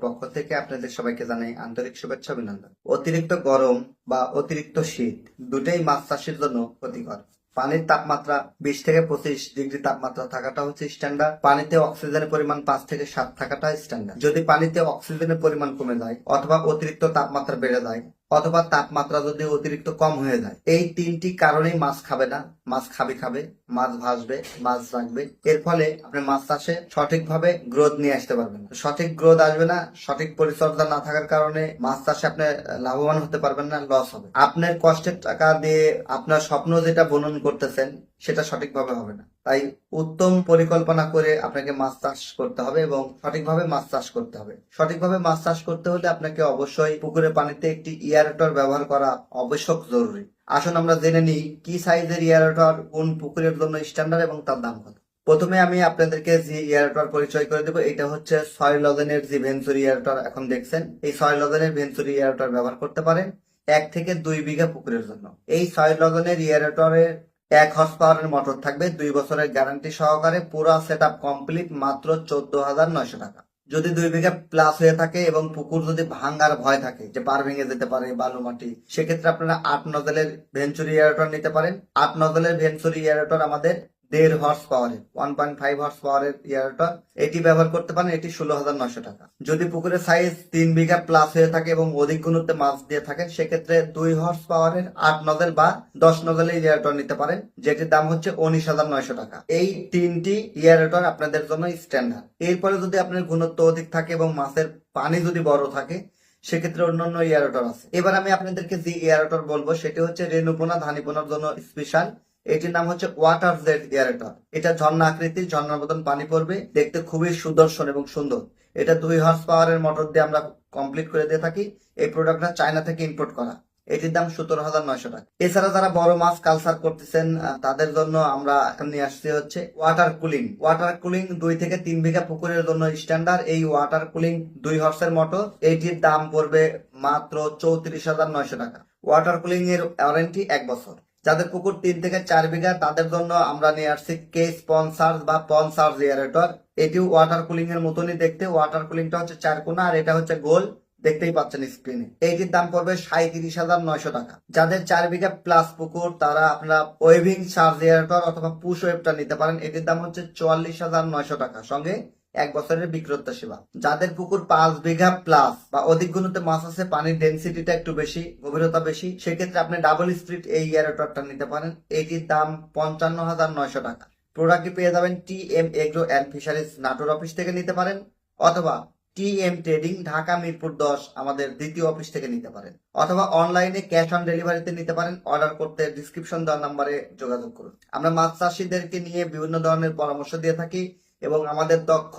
পক্ষ থেকে আপনাদের সবাইকে জানাই আন্তরিক শুভেচ্ছা অভিনন্দন। অতিরিক্ত গরম বা অতিরিক্ত শীত দুটোই মাছ চাষের জন্য ক্ষতিকর। পানির তাপমাত্রা বিশ থেকে পঁচিশ ডিগ্রি তাপমাত্রা থাকাটা হচ্ছে স্ট্যান্ডার্ড। পানিতে অক্সিজেনের পরিমাণ পাঁচ থেকে সাত থাকাটা স্ট্যান্ডার্ড। যদি পানিতে অক্সিজেনের পরিমাণ কমে যায় অথবা অতিরিক্ত তাপমাত্রা বেড়ে যায় অথবা তাপমাত্রা যদি অতিরিক্ত কম হয়ে যায়, এই তিনটি কারণেই মাছ খাবে না। মাছ খাবে খাবে, মাছ ভাসবে, মাছ রাখবে। এর ফলে আপনি মাছ চাষে সঠিকভাবে গ্রোথ নিয়ে আসতে পারবেন সঠিক গ্রোথ আসবে না, সঠিক পরিচর্যা না থাকার কারণে মাছ চাষে আপনি লাভবান হতে পারবেন না, লস হবে। আপনার কষ্টের টাকা দিয়ে আপনার স্বপ্ন যেটা বনন করতেছেন, সেটা সঠিকভাবে হবে না। তাই উত্তম পরিকল্পনা করে আপনাকে মাছ চাষ করতে হবে এবং সঠিকভাবে মাছ চাষ করতে হবে। সঠিকভাবে মাছ চাষ করতে হলে আপনাকে অবশ্যই পুকুরের পানিতে একটি ইয়ারেটর ব্যবহার করা আবশ্যক জরুরি। আসুন আমরা জেনে নিই কি সাইজের ইয়ারেটর কোন পুকুরের জন্য স্ট্যান্ডার্ড এবং তার দাম কত। প্রথমে আমি আপনাদেরকে যে ইয়ারেটর পরিচয় করে দেবো, এটা হচ্ছে ছয় লজেনের যে ভেঞ্চুরি ইয়ারেটর এখন দেখছেন, এই ছয় লজেনের ভেঞ্চুরি ইয়ারেটর ব্যবহার করতে পারেন এক থেকে দুই বিঘা পুকুরের জন্য। এই ছয় লজনের ইয়ারেটরের এক হর্স পাওয়ারের মোটর থাকবে, দুই বছরের গ্যারান্টি সহকারে পুরো সেট কমপ্লিট মাত্র চোদ্দ হাজার নয়শো টাকা। যদি দুই বিঘা প্লাস হয়ে থাকে এবং পুকুর যদি ভাঙ্গার ভয় থাকে, যে পার ভেঙে যেতে পারে বালু মাটি সেক্ষেত্রে আপনারা আট নজলের ভেঞ্চুরি এয়ারটর নিতে পারেন। আট নজলের ভেঞ্চুরি এয়ারটর আমাদের দেড় হর্স পাওয়ারের ওয়ান পয়েন্ট ফাইভ হর্স পাওয়ারের ইয়ারটর এটি ব্যবহার করতে পারেন, এটি ষোলো হাজার নয়শো টাকা। যদি পুকুরের সাইজ তিন বিঘা প্লাস হয়ে থাকে এবং অধিক গুণত্বে মাছ দিয়ে থাকেন, সেক্ষেত্রে দুই হর্স পাওয়ারের আট নজেল বা দশ নজেলের ইয়ারটর নিতে পারেন, যেটির দাম হচ্ছে উনিশ হাজার নয়শো টাকা। এই তিনটি ইয়ারটর আপনাদের জন্য স্ট্যান্ডার্ড এরপরে যদি আপনার গুণত্ব অধিক থাকে এবং মাছের পানি যদি বড় থাকে, সেক্ষেত্রে অন্যান্য ইয়ারটর আছে। এবার আমি আপনাদেরকে যে ইয়ারটর বলব, সেটি হচ্ছে রেণুপোনা ধানিপোনার জন্য স্পেশাল এটির নাম হচ্ছে ওয়াটার জেড ইয়ারেটর এটা ঝর্ণা আকৃতির, ঝর্ণার মতন পানি পড়বে, দেখতে খুবই সুদর্শন এবং সুন্দর। এটা দুই হর্স পাওয়ারের মোটর দিয়ে আমরা কমপ্লিট করে দিয়ে থাকি। এই প্রোডাক্টটা চায়না থেকে ইম্পোর্ট করা। এটির দাম সতেরো হাজার নয়শো টাকা। এছাড়া যারা বড় মাছ কালচার করতেছেন তাদের জন্য আমরা এখন নিয়ে আসছি হচ্ছে ওয়াটার কুলিং ওয়াটার কুলিং দুই থেকে তিন বিঘা পুকুরের জন্য স্ট্যান্ডার্ড এই ওয়াটার কুলিং দুই হর্সের মোটর এইটির দাম পড়বে মাত্র চৌত্রিশ হাজার নয়শো টাকা। ওয়াটার কুলিং এর ওয়ারেন্টি এক বছর। যাদের পুকুর তিন থেকে চার বিঘা, তাদের জন্য আমরা নিয়ে আসছি কে স্পন্সার বা পনসার জেনারেটর এটিও ওয়াটার কুলিং এর মতনই দেখতে। ওয়াটার কুলিংটা হচ্ছে চার কোনা আর এটা হচ্ছে গোল। দেখতেই পাচ্ছেন স্ক্রিনে এইটির দাম পড়বে সাঁত্রিশ হাজার নয়শো টাকা। যাদের চার বিঘা প্লাস পুকুর, তারা আপনারা ওয়েভিং চার্জিয়ারেটর অথবা পুশ ওয়েবটা নিতে পারেন। এটির দাম হচ্ছে চুয়াল্লিশ হাজার নয়শো টাকা। সঙ্গে এক বছরের বিক্রতা সেবা। যাদের পুকুর পাঁচ বিঘা প্লাস বা অধিক গুণতে মাছ আছে, পানির ডেন্সিটিটা একটু বেশি, গভীরতা বেশি, সেক্ষেত্রে আপনি ডাবল স্প্রিট এই ইয়ারেটরটা নিতে পারেন। এটির দাম পঞ্চান্ন হাজার নয়শো টাকা। প্রোডাক্টটি পেয়ে যাবেন T M agro and fisheries Natore office থেকে নিতে পারেন, অথবা T M trading Dhaka Mirpur দশ আমাদের দ্বিতীয় অফিস থেকে নিতে পারেন, অথবা অনলাইনে ক্যাশ অন ডেলিভারিতে নিতে পারেন। অর্ডার করতে ডিসক্রিপশন দেওয়ার নাম্বারে যোগাযোগ করুন। আমরা মাছ চাষিদেরকে নিয়ে বিভিন্ন ধরনের পরামর্শ দিয়ে থাকি। এবং আমাদের দক্ষ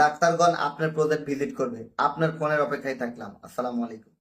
ডাক্তারগণ আপনার প্রজেক্ট ভিজিট করবে। আপনার ফোনের অপেক্ষায় থাকলাম। আসসালামু আলাইকুম।